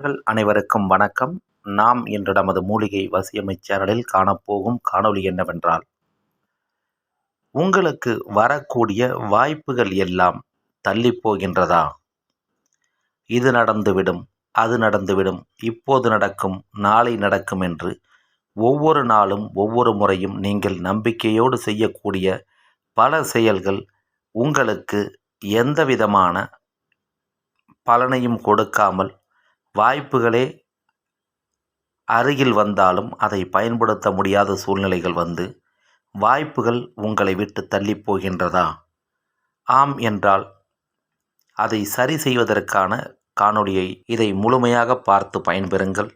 அனைவருக்கும் வணக்கம். நாம் இன்று நமது மூலிகை வசியமை சேனலில் காணப்போகும் காணொளி என்னவென்றால் உங்களுக்கு வரக்கூடிய வாய்ப்புகள் எல்லாம் தள்ளி போகின்றதா? இது நடந்துவிடும் அது நடந்துவிடும் இப்போது நடக்கும் நாளை நடக்கும் என்று ஒவ்வொரு நாளும் ஒவ்வொரு முறையும் நீங்கள் நம்பிக்கையோடு செய்யக்கூடிய பல செயல்கள் உங்களுக்கு எந்த விதமான பலனையும் கொடுக்காமல் வாய்ப்புகளே அருகில் வந்தாலும் அதை பயன்படுத்த முடியாத சூழ்நிலைகள் வந்து வாய்ப்புகள் உங்களை விட்டு தள்ளி போகின்றதா? ஆம் என்றால் அதை சரி செய்வதற்கான காணொளியை இதை முழுமையாக பார்த்து பயன்பெறுங்கள்.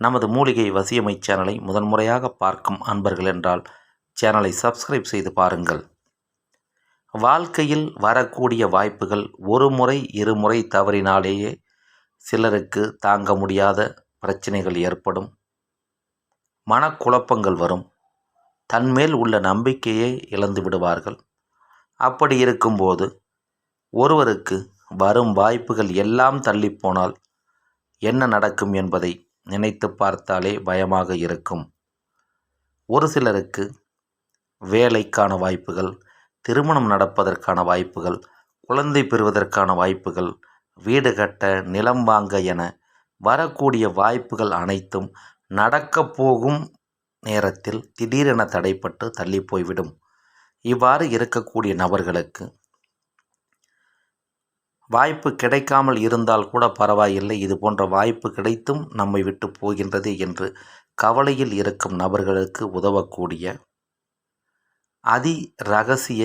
நமது மூலிகை வசியமை சேனலை முதன்முறையாக பார்க்கும் அன்பர்கள் என்றால் சேனலை சப்ஸ்கிரைப் செய்து பாருங்கள். வாழ்க்கையில் வரக்கூடிய வாய்ப்புகள் ஒரு முறை இருமுறை தவறினாலேயே சிலருக்கு தாங்க முடியாத பிரச்சனைகள் ஏற்படும். மனக்குழப்பங்கள் வரும். தன்மேல் உள்ள நம்பிக்கையை இழந்து விடுவார்கள். அப்படி இருக்கும்போது ஒருவருக்கு வரும் வாய்ப்புகள் எல்லாம் தள்ளிப்போனால் என்ன நடக்கும் என்பதை நினைத்து பார்த்தாலே பயமாக இருக்கும். ஒரு சிலருக்கு வேலைக்கான வாய்ப்புகள் திருமணம் நடப்பதற்கான வாய்ப்புகள் குழந்தை பெறுவதற்கான வாய்ப்புகள் வீடு கட்ட நிலம் வாங்க என வரக்கூடிய வாய்ப்புகள் அனைத்தும் நடக்கப் போகும் நேரத்தில் திடீரென தடைப்பட்டு தள்ளி போய்விடும் இவ்வாறு இருக்கக்கூடிய நபர்களுக்கு வாய்ப்பு கிடைக்காமல் இருந்தால் கூட பரவாயில்லை. இது போன்ற வாய்ப்பு கிடைத்தும் நம்மை விட்டு போகின்றது என்று கவலையில் இருக்கும் நபர்களுக்கு உதவக்கூடிய அதி ரகசிய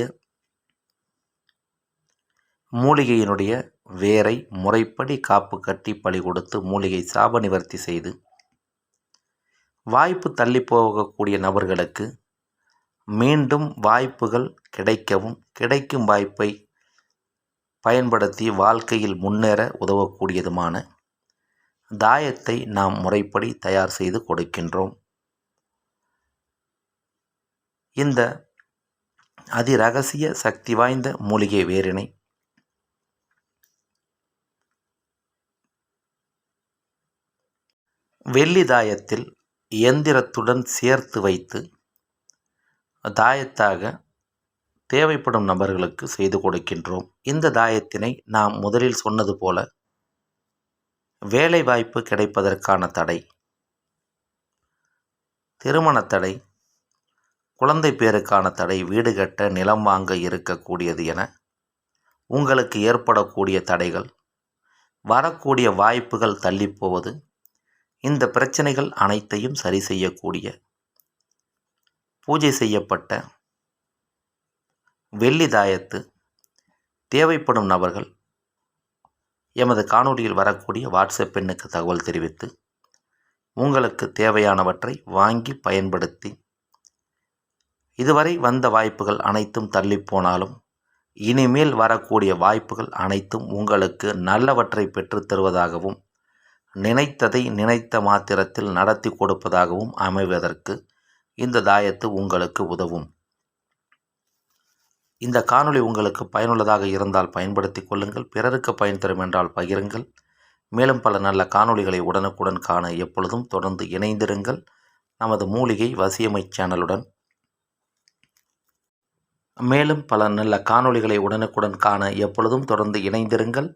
மூலிகையினுடைய வேரை முறைப்படி காப்பு கட்டி பழி கொடுத்து மூலிகை சாப நிவர்த்தி செய்து வாய்ப்பு தள்ளி போகக்கூடிய நபர்களுக்கு மீண்டும் வாய்ப்புகள் கிடைக்கவும் கிடைக்கும் வாய்ப்பை பயன்படுத்தி வாழ்க்கையில் முன்னேற உதவக்கூடியதுமான தாயத்தை நாம் முறைப்படி தயார் செய்து கொடுக்கின்றோம். இந்த அதிரகசிய சக்தி வாய்ந்த மூலிகை வேரினை வெள்ளி தாயத்தில் இயந்திரத்துடன் சேர்த்து வைத்து தாயத்தாக தேவைப்படும் நபர்களுக்கு செய்து கொடுக்கின்றோம். இந்த தாயத்தினை நாம் முதலில் சொன்னது போல வேலை வாய்ப்பு கிடைப்பதற்கான தடை திருமண தடை குழந்தை பேருக்கான தடை வீடு கட்ட நிலம் வாங்க இருக்கக்கூடியது என உங்களுக்கு ஏற்படக்கூடிய தடைகள் வரக்கூடிய வாய்ப்புகள் தள்ளிப்போவது இந்த பிரச்சனைகள் அனைத்தையும் சரி செய்யக்கூடிய பூஜை செய்யப்பட்ட வெள்ளி தாயத்து தேவைப்படும் நபர்கள் எமது காணொலியில் வரக்கூடிய வாட்ஸ்அப் எண்ணுக்கு தகவல் தெரிவித்து உங்களுக்கு தேவையானவற்றை வாங்கி பயன்படுத்தி இதுவரை வந்த வாய்ப்புகள் அனைத்தும் தள்ளிப்போனாலும் இனிமேல் வரக்கூடிய வாய்ப்புகள் அனைத்தும் உங்களுக்கு நல்லவற்றை பெற்றுத் தருவதாகவும் நினைத்ததை நினைத்த மாத்திரத்தில் நடத்தி கொடுப்பதாகவும் அமைவதற்கு இந்த தாயத்து உங்களுக்கு உதவும். இந்த காணொளி உங்களுக்கு பயனுள்ளதாக இருந்தால் பயன்படுத்தி கொள்ளுங்கள். பிறருக்கு பயன் தரும் என்றால் பகிருங்கள். மேலும் பல நல்ல காணொளிகளை உடனுக்குடன் காண எப்பொழுதும் தொடர்ந்து இணைந்திருங்கள். நமது மூலிகை வசியமை சேனலுடன். மேலும் பல நல்ல காணொளிகளை உடனுக்குடன் காண எப்பொழுதும் தொடர்ந்து இணைந்திருங்கள்.